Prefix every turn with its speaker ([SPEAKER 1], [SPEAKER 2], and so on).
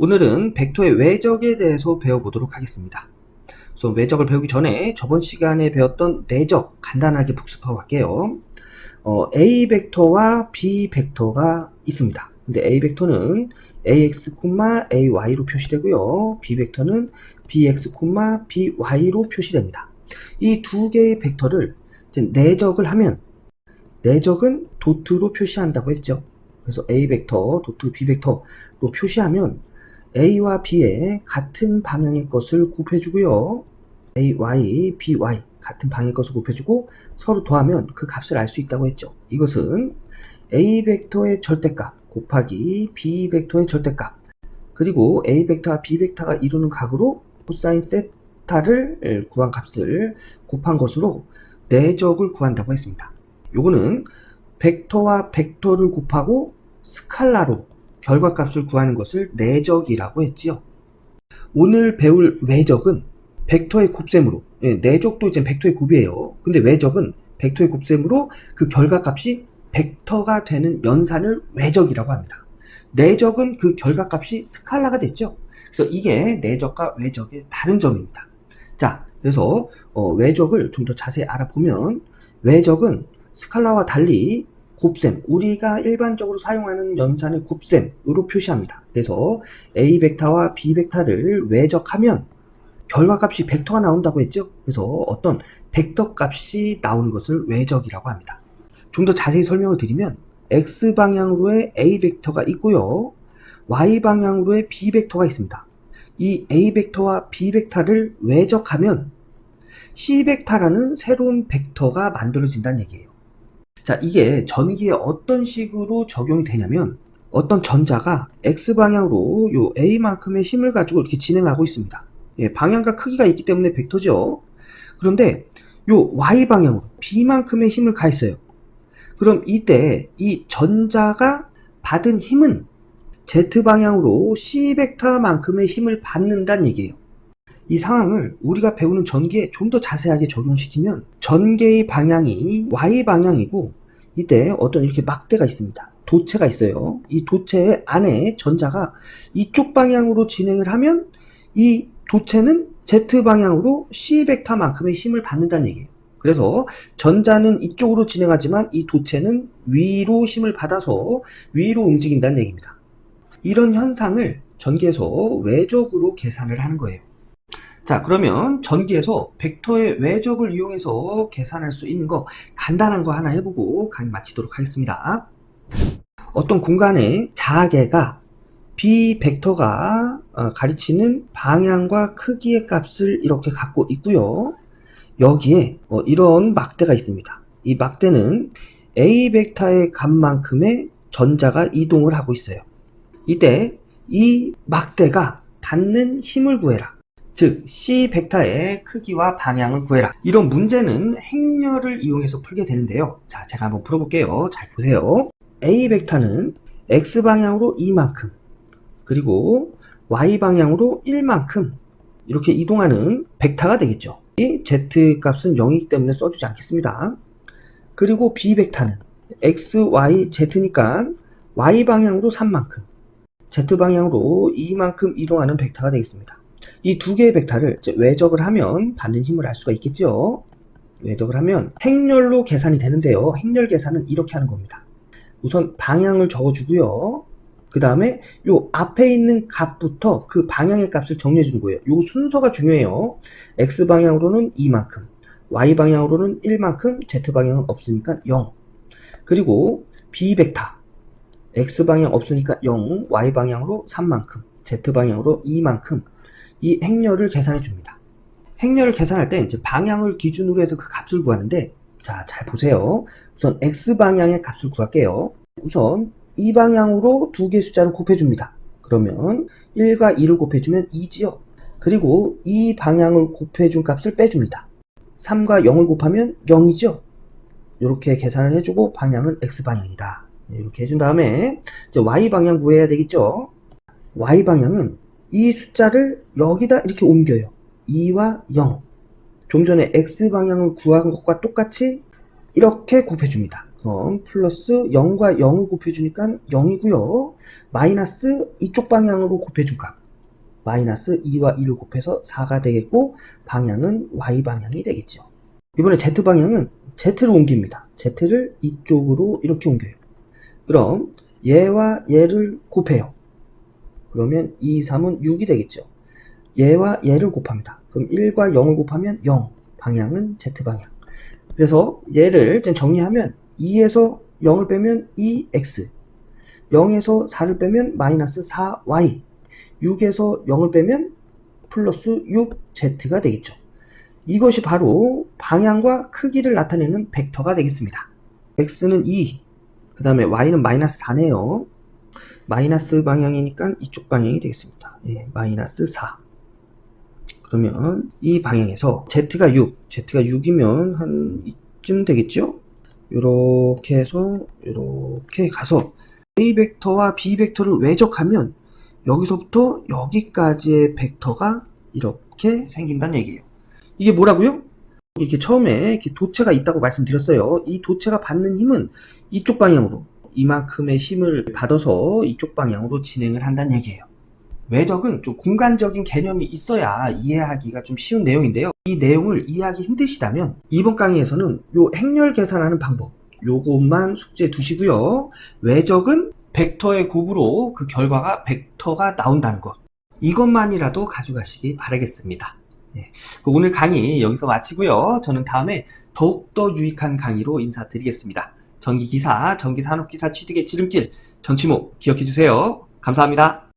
[SPEAKER 1] 오늘은 벡터의 외적에 대해서 배워보도록 하겠습니다. 우선 외적을 배우기 전에 저번 시간에 배웠던 내적 간단하게 복습하고 갈게요. 어, A 벡터와 B 벡터가 있습니다. 근데 A 벡터는 ax, ay로 표시되고요. B 벡터는 bx, by로 표시됩니다. 이 두 개의 벡터를 내적을 하면 내적은 도트로 표시한다고 했죠. 그래서 A 벡터, 도트 B 벡터로 표시하면 A와 B의 같은 방향의 것을 곱해주고요. A, Y, B, Y 같은 방향의 것을 곱해주고 서로 더하면 그 값을 알 수 있다고 했죠. 이것은 A 벡터의 절대값 곱하기 B 벡터의 절대값 그리고 A 벡터와 B 벡터가 이루는 각으로 코사인 세타를 구한 값을 곱한 것으로 내적을 구한다고 했습니다. 요거는 벡터와 벡터를 곱하고 스칼라로 결과값을 구하는 것을 내적이라고 했지요. 오늘 배울 외적은 벡터의 곱셈으로 예, 내적도 이제 벡터의 곱이에요. 근데 외적은 벡터의 곱셈으로 그 결과값이 벡터가 되는 연산을 외적이라고 합니다. 내적은 그 결과값이 스칼라가 됐죠. 그래서 이게 내적과 외적의 다른 점입니다. 자, 그래서 어, 외적을 좀 더 자세히 알아보면 외적은 스칼라와 달리 곱셈, 우리가 일반적으로 사용하는 연산을 곱셈으로 표시합니다. 그래서 A 벡터와 B 벡터를 외적하면 결과값이 벡터가 나온다고 했죠. 그래서 어떤 벡터 값이 나오는 것을 외적이라고 합니다. 좀 더 자세히 설명을 드리면 x 방향으로의 a 벡터가 있고요. y 방향으로의 b 벡터가 있습니다. 이 a 벡터와 b 벡터를 외적하면 c 벡터라는 새로운 벡터가 만들어진다는 얘기예요. 자, 이게 전기에 어떤 식으로 적용이 되냐면 어떤 전자가 x 방향으로 요 a만큼의 힘을 가지고 이렇게 진행하고 있습니다. 예, 방향과 크기가 있기 때문에 벡터죠. 그런데 요 y 방향으로 b만큼의 힘을 가했어요. 그럼 이때 이 전자가 받은 힘은 Z방향으로 C벡터만큼의 힘을 받는다는 얘기예요. 이 상황을 우리가 배우는 전기에 좀 더 자세하게 적용시키면 전개의 방향이 Y방향이고 이때 어떤 이렇게 막대가 있습니다. 도체가 있어요. 이 도체 안에 전자가 이쪽 방향으로 진행을 하면 이 도체는 Z방향으로 C벡터만큼의 힘을 받는다는 얘기예요. 그래서 전자는 이쪽으로 진행하지만 이 도체는 위로 힘을 받아서 위로 움직인다는 얘기입니다. 이런 현상을 전기에서 외적으로 계산을 하는 거예요. 자, 그러면 전기에서 벡터의 외적을 이용해서 계산할 수 있는 거 간단한 거 하나 해보고 강의 마치도록 하겠습니다. 어떤 공간에 자계가 B 벡터가 어, 가르치는 방향과 크기의 값을 이렇게 갖고 있고요. 여기에 어, 이런 막대가 있습니다. 이 막대는 A 벡터의 값만큼의 전자가 이동을 하고 있어요. 이때 이 막대가 받는 힘을 구해라. 즉 C 벡터의 크기와 방향을 구해라. 이런 문제는 행렬을 이용해서 풀게 되는데요. 자, 제가 한번 풀어볼게요. 잘 보세요. A 벡터는 X 방향으로 이만큼 그리고 Y 방향으로 1만큼 이렇게 이동하는 벡터가 되겠죠. z 값은 0이기 때문에 써주지 않겠습니다. 그리고 b 벡터는 x, y, z니까 y 방향으로 3만큼, z 방향으로 2만큼 이동하는 벡터가 되겠습니다. 이 두 개의 벡터를 외적을 하면 받는 힘을 알 수가 있겠죠. 외적을 하면 행렬로 계산이 되는데요. 행렬 계산은 이렇게 하는 겁니다. 우선 방향을 적어주고요. 그 다음에 요 앞에 있는 값부터 그 방향의 값을 정리해 주는 거예요. 요 순서가 중요해요. x 방향으로는 2만큼, y 방향으로는 1만큼, z 방향은 없으니까 0. 그리고 b 벡터 x 방향 없으니까 0, y 방향으로 3만큼, z 방향으로 2만큼 이 행렬을 계산해 줍니다. 행렬을 계산할 때 이제 방향을 기준으로 해서 그 값을 구하는데 자, 잘 보세요. 우선 x 방향의 값을 구할게요. 우선 이 방향으로 두 개의 숫자를 곱해줍니다. 그러면 1과 2를 곱해주면 2지요. 그리고 이 방향을 곱해준 값을 빼줍니다. 3과 0을 곱하면 0이죠. 이렇게 계산을 해주고 방향은 x방향이다. 이렇게 해준 다음에 이제 y방향 구해야 되겠죠. y방향은 이 숫자를 여기다 이렇게 옮겨요. 2와 0. 좀 전에 x방향을 구한 것과 똑같이 이렇게 곱해줍니다. 그럼 플러스 0과 0을 곱해주니까 0이고요. 마이너스 이쪽 방향으로 곱해준 값. 마이너스 2와 1을 곱해서 4가 되겠고 방향은 y 방향이 되겠죠. 이번에 z 방향은 z를 옮깁니다. z를 이쪽으로 이렇게 옮겨요. 그럼 얘와 얘를 곱해요. 그러면 2, 3은 6이 되겠죠. 얘와 얘를 곱합니다. 그럼 1과 0을 곱하면 0. 방향은 z 방향. 그래서 얘를 정리하면 2에서 0을 빼면 2x 0에서 4를 빼면 마이너스 4y 6에서 0을 빼면 플러스 6z가 되겠죠. 이것이 바로 방향과 크기를 나타내는 벡터가 되겠습니다. x는 2, 그 다음에 y는 마이너스 4네요. 마이너스 방향이니까 이쪽 방향이 되겠습니다. 예, 마이너스 4. 그러면 이 방향에서 z가 6, z가 6이면 한 이쯤 되겠죠? 이렇게 해서 이렇게 가서 a 벡터와 b 벡터를 외적하면 여기서부터 여기까지의 벡터가 이렇게 생긴다는 얘기예요. 이게 뭐라고요? 이렇게 처음에 이렇게 도체가 있다고 말씀드렸어요. 이 도체가 받는 힘은 이쪽 방향으로 이만큼의 힘을 받아서 이쪽 방향으로 진행을 한다는 얘기예요. 외적은 좀 공간적인 개념이 있어야 이해하기가 좀 쉬운 내용인데요. 이 내용을 이해하기 힘드시다면 이번 강의에서는 요 행렬 계산하는 방법 요것만 숙지해 두시고요. 외적은 벡터의 곱으로 그 결과가 벡터가 나온다는 것 이것만이라도 가져가시기 바라겠습니다. 네, 오늘 강의 여기서 마치고요. 저는 다음에 더욱더 유익한 강의로 인사드리겠습니다. 전기기사, 전기산업기사 취득의 지름길, 전치모 기억해주세요. 감사합니다.